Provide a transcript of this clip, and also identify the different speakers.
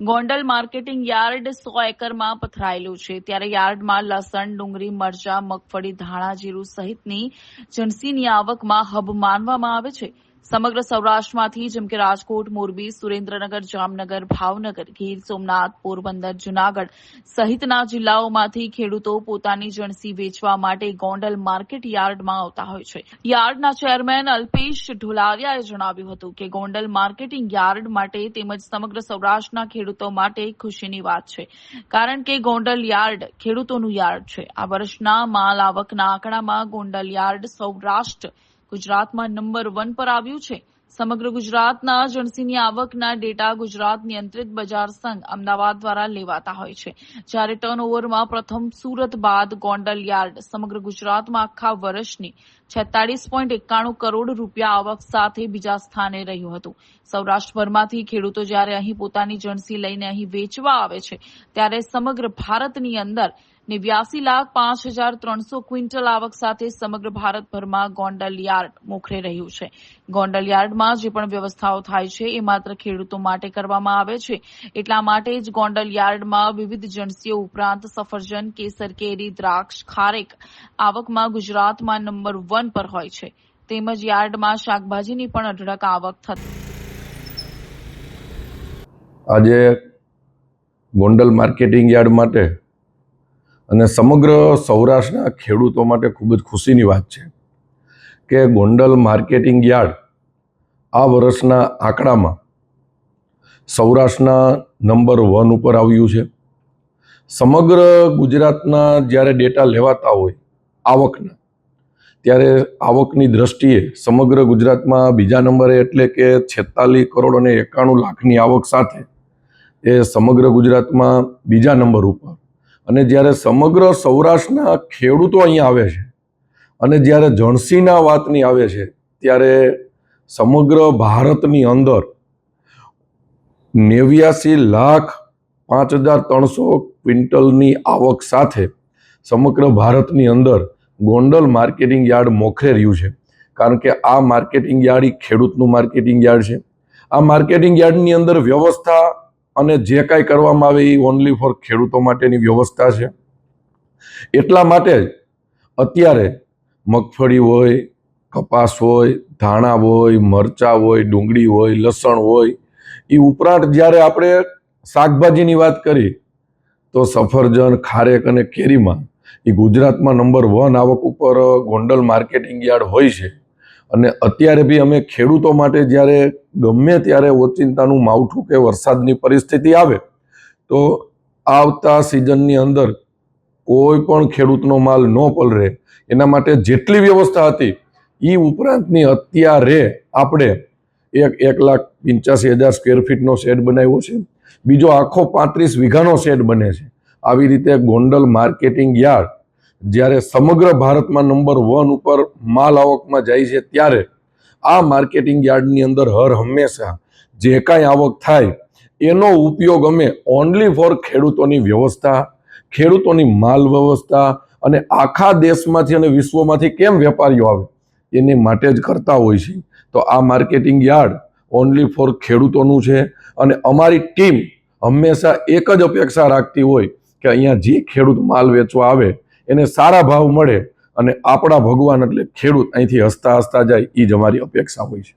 Speaker 1: Gondal marketing yard સો એકરમાં પથરાયેલું છે. ત્યારે યાર્ડમાં લસણ, ડુંગળી, મરચા, મગફળી, ધાણા, જીરું સહિતની જણસીની આવકમાં હબ માનવામાં આવે છે. સમગ્ર સૌરાષ્ટ્રમાંથી, જેમ કે રાજકોટ, મોરબી, સુરેન્દ્રનગર, જામનગર, ભાવનગર, ગીર, સોમનાથ, પોરબંદર, જૂનાગઢ સહિતના જિલ્લાઓમાંથી ખેડૂતો પોતાની જણસી વેચવા માટે ગોંડલ માર્કેટ યાર્ડમાં આવતા હોય છે. યાર્ડના ચેરમેન અલ્પેશ ઢોલાવિયાએ જણાવ્યું હતું કે ગોંડલ માર્કેટિંગ યાર્ડ માટે તેમજ સમગ્ર સૌરાષ્ટ્રના ખેડૂતો માટે ખુશીની વાત છે. કારણ કે ગોંડલ યાર્ડ ખેડૂતોનું યાર્ડ છે. આ વર્ષના માલ આવકના આંકડામાં ગોંડલ યાર્ડ સૌરાષ્ટ્ર ગુજરાતમાં નંબર વન પર આવ્યું છે. સમગ્ર ગુજરાતના જણસીની આવકના ડેટા ગુજરાત નિયંત્રિત બજાર સંઘ અમદાવાદ દ્વારા લેવાતા હોય છે. જ્યારે ટર્નઓવરમાં પ્રથમ સુરત બાદ ગોંડલ યાર્ડ સમગ્ર ગુજરાતમાં આખા વર્ષની છેતાળીસ પોઈન્ટ એકાણું કરોડ રૂપિયા આવક સાથે બીજા સ્થાને રહ્યું હતું. સૌરાષ્ટ્રભરમાંથી ખેડૂતો જ્યારે અહીં પોતાની જણસી લઈને અહીં વેચવા આવે છે, ત્યારે સમગ્ર ભારતની અંદર નેવ્યાસી લાખ પાંચ હજાર ત્રણસો ક્વિન્ટલ આવક સાથે સમગ્ર ભારતભરમાં ગોંડલ યાર્ડ મોખરે રહ્યું છે. ગોંડલ યાર્ડમાં જે પણ વ્યવસ્થાઓ થાય છે, એ માત્ર ખેડૂતો માટે કરવામાં આવે છે. એટલા માટે જ ગોંડલ યાર્ડમાં વિવિધ જણસીઓ ઉપરાંત સફરજન, કેસર, કેરી, દ્રાક્ષ, ખારેક આવકમાં ગુજરાતમાં નંબર વન પર હોય છે. તેમજ યાર્ડમાં શાકભાજીની પણ અઢળક આવક થતી
Speaker 2: આજે ગોંડલ માર્કેટિંગ યાર્ડ માટે અને સમગ્ર સૌરાષ્ટ્રના ખેડૂતો માટે ખૂબ જ ખુશીની વાત છે કે ગોંડલ માર્કેટિંગ યાર્ડ આ વર્ષના આંકડામાં સૌરાષ્ટ્રના નંબર વન ઉપર આવ્યું છે. સમગ્ર ગુજરાતના જ્યારે ડેટા લેવાતા હોય આવકના, ત્યારે આવકની દ્રષ્ટિએ સમગ્ર ગુજરાતમાં બીજા નંબરે એટલે કે છેતાલીસ કરોડ અને એકાણું લાખની આવક સાથે એ સમગ્ર ગુજરાતમાં બીજા નંબર ઉપર અને જ્યારે સમગ્ર સૌરાષ્ટ્રના ખેડૂતો અહીં આવે છે અને જ્યારે જણસીના વાતની આવે છે, ત્યારે સમગ્ર ભારતની અંદર નેવ્યાસી લાખ પાંચ હજાર ત્રણસો ક્વિન્ટલની આવક સાથે સમગ્ર ભારતની અંદર ગોંડલ માર્કેટિંગ યાર્ડ મોખરે રહ્યું છે. કારણ કે આ માર્કેટિંગ યાર્ડ એ ખેડૂતનું માર્કેટિંગ યાર્ડ છે. આ માર્કેટિંગ યાર્ડની અંદર વ્યવસ્થા અને જે કાંઈ કરવામાં આવે એ ઓનલી ફોર ખેડૂતો માટેની વ્યવસ્થા છે. એટલા માટે જ અત્યારે મગફળી હોય, કપાસ હોય, ધાણા હોય, મરચાં હોય, ડુંગળી હોય, લસણ હોય, એ ઉપરાંત જ્યારે આપણે શાકભાજીની વાત કરી તો સફરજન, ખારેક અને કેરીમાં એ ગુજરાતમાં નંબર વન આવક ઉપર ગોંડલ માર્કેટિંગ યાર્ડ હોય છે. અને અત્યારે બી અમે ખેડૂતો માટે જ્યારે ગમે ત્યારે ઓચિંતાનું માવઠું કે વરસાદની પરિસ્થિતિ આવે, તો આવતા સિઝનની અંદર કોઈ પણ ખેડૂતનો માલ ન પલરે. એના માટે જેટલી વ્યવસ્થા હતી એ ઉપરાંતની અત્યારે આપણે એક એક લાખ પંચ્યાસી હજાર સ્ક્વેર ફીટનો શેડ બનાવ્યો છે. બીજો આખો પાંત્રીસ વીઘાનો શેડ બને છે. આવી રીતે ગોંડલ માર્કેટિંગ યાર્ડ જ્યારે સમગ્ર ભારતમાં નંબર વન ઉપર માલ આવકમાં જાય છે, ત્યારે આ માર્કેટિંગ યાર્ડની અંદર હર હંમેશા જે કાંઈ આવક થાય, એનો ઉપયોગ અમે ઓનલી ફોર ખેડૂતોની વ્યવસ્થા, ખેડૂતોની માલ વ્યવસ્થા અને આખા દેશમાંથી અને વિશ્વમાંથી કેમ વેપારીઓ આવે, એની માટે જ કરતા હોય છે. તો આ માર્કેટિંગ યાર્ડ ઓનલી ફોર ખેડૂતોનું છે અને અમારી ટીમ હંમેશા એક જ અપેક્ષા રાખતી હોય કે અહીંયા જે ખેડૂત માલ વેચવા આવે એને સારા ભાવ મળે અને આપણા ભગવાન એટલે ખેડૂત અહીંથી હસતા હસતા જાય એ જ અમારી અપેક્ષા હોય છે.